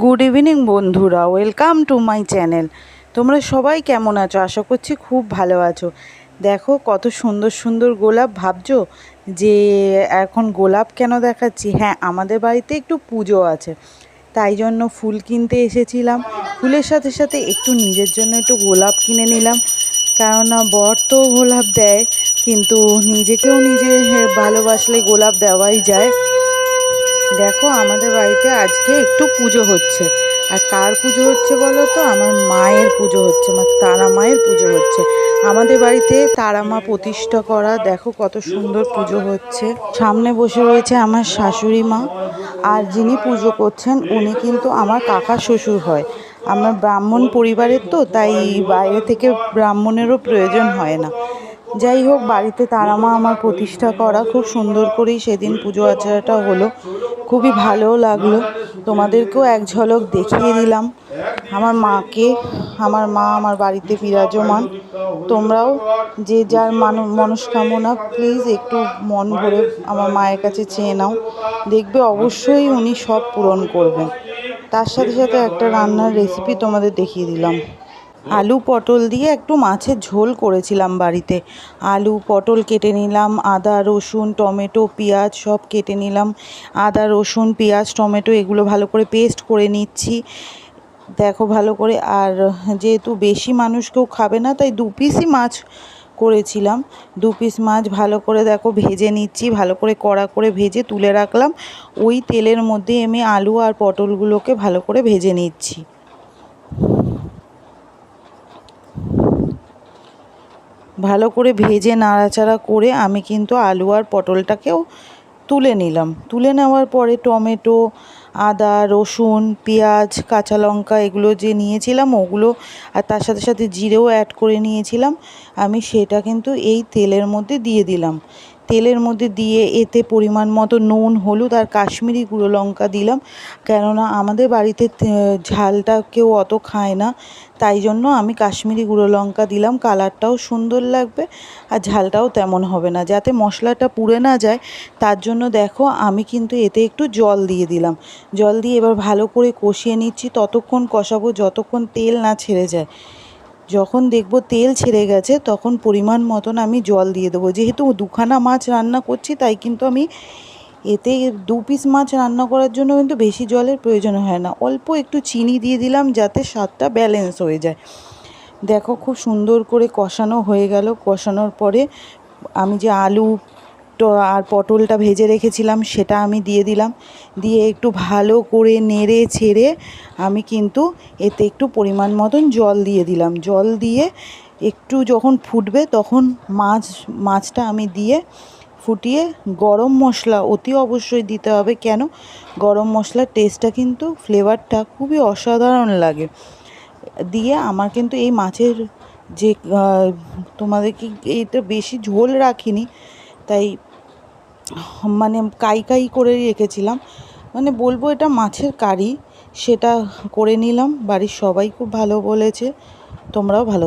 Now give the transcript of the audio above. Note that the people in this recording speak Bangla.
গুড ইভিনিং বন্ধুরা। ওয়েলকাম টু মাই চ্যানেল তোমরা সবাই কেমন আছো? আশা করছি খুব ভালো আছো। দেখো, কত সুন্দর সুন্দর গোলাপ, ভাবছ? যে এখন গোলাপ কেন দেখাচ্ছি? হ্যাঁ আমাদের বাড়িতে একটু পুজো আছে। তাই জন্য ফুল কিনতে এসেছিলাম। ফুলের সাথে সাথে একটু নিজের জন্য একটু গোলাপ কিনে নিলাম। কেননা বর তো গোলাপ দেয়, কিন্তু নিজেকেও নিজে ভালোবাসলে গোলাপ দেওয়াই যায়। দেখো, আমাদের বাড়িতে আজকে একটু পুজো হচ্ছে। আর কার পুজো হচ্ছে বলো তো? আমার মায়ের পুজো হচ্ছে, আমার তারা মায়ের পুজো হচ্ছে। আমাদের বাড়িতে তারা মা প্রতিষ্ঠা করা, দেখো কত সুন্দর পুজো হচ্ছে। সামনে বসে রয়েছে আমার শাশুড়ি মা, আর যিনি পুজো করছেন, উনি কিন্তু আমার কাকা শ্বশুর হয়। আমার ব্রাহ্মণ পরিবারের তো, তাই বাইরে থেকে ব্রাহ্মণেরও প্রয়োজন হয় না। যাই হোক, বাড়িতে তারা মা আমার প্রতিষ্ঠা করা খুব সুন্দর করেই সেদিন পুজো আচারাটা হলো। খুবই ভালোও লাগল। তোমাদেরকেও এক ঝলক দেখিয়ে দিলাম। আমার মাকে, আমার মা আমার বাড়িতে বিরাজমান। তোমরাও যে যার মান, মনস্কামনা প্লিজ একটু মন ভরে আমার মায়ের কাছে চেয়ে নাও। দেখবে অবশ্যই উনি সব পূরণ করবেন। তার সাথে সাথে একটা রান্নার রেসিপি তোমাদের দেখিয়ে দিলাম। আলু পটল দিয়ে একটু মাছের ঝোল করেছিলাম বাড়িতে। আলু পটল কেটে নিলাম, আদা, রসুন, টমেটো, পেঁয়াজ সব কেটে নিলাম। আদা, রসুন, পেঁয়াজ, টমেটো এগুলো ভালো করে পেস্ট করে নিচ্ছি। দেখো ভালো করে, আর যেহেতু বেশি মানুষ কেউ খাবে না, তাই দু পিসই মাছ করেছিলাম। দু পিস মাছ ভালো করে দেখো ভেজে নিচ্ছি, ভালো করে কড়া করে ভেজে তুলে রাখলাম। ওই তেলের মধ্যে আমি আলু আর পটলগুলোকে ভালো করে ভেজে নিচ্ছি। ভালো করে ভেজে নাড়াচাড়া করে আমি কিন্তু আলু আর পটলটাকেও তুলে নিলাম। তুলে নেওয়ার পরে টমেটো, আদা, রসুন, পেঁয়াজ, কাঁচা লঙ্কা এগুলো যে নিয়েছিলাম ওগুলো আর তার সাথে সাথে জিরেও অ্যাড করে নিয়েছিলাম। আমি সেটা কিন্তু এই তেলের মধ্যে দিয়ে দিলাম। তেলের মধ্যে দিয়ে এতে পরিমাণ মতো নুন, হলুদ আর কাশ্মীরি গুঁড়ো লঙ্কা দিলাম। কেননা আমাদের বাড়িতে ঝালটা কেউ অত খায় না। তাই জন্য আমি কাশ্মীরি গুঁড়ো লঙ্কা দিলাম। কালারটাও সুন্দর লাগবে আর ঝালটাও তেমন হবে না। যাতে মশলাটা পুড়ে না যায়, তার জন্য দেখো আমি কিন্তু এতে একটু জল দিয়ে দিলাম। জল দিয়ে এবার ভালো করে কষিয়ে নিচ্ছি। ততক্ষণ কষাবো যতক্ষণ তেল না ছেড়ে যায়। যখন দেখব তেল ছেড়ে গেছে, তখন পরিমাণ মতন আমি জল দিয়ে দেবো। যেহেতু দুখানা মাছ রান্না করছি, তাই কিন্তু আমি এতে দু পিস মাছ রান্না করার জন্য কিন্তু বেশি জলের প্রয়োজন হয় না। অল্প একটু চিনি দিয়ে দিলাম যাতে স্বাদটা ব্যালেন্স হয়ে যায়। দেখো খুব সুন্দর করে কষানো হয়ে গেল। কষানোর পরে আমি যে আলু আর পটলটা ভেজে রেখেছিলাম, সেটা আমি দিয়ে দিলাম। দিয়ে একটু ভালো করে নেড়ে ছেড়ে আমি কিন্তু এতে একটু পরিমাণ মতন জল দিয়ে দিলাম। জল দিয়ে একটু যখন ফুটবে তখন মাছ, মাছটা আমি দিয়ে ফুটিয়ে গরম মশলা, অতি অবশ্যই দিতে হবে। কেন? গরম মশলার টেস্টটা কিন্তু ফ্লেভারটা খুবই অসাধারণ লাগে। দিয়ে আমার কিন্তু এই মাছের যে তোমাদেরকে এইটা বেশি ঝোল রাখিনি তাই মানে কাই কাই করে রেখেছিলাম। মানে বলব এটা মাছের কারি, সেটা করে নিলাম। বাড়ির সবাই খুব ভালো বলেছে, তোমরাও ভালো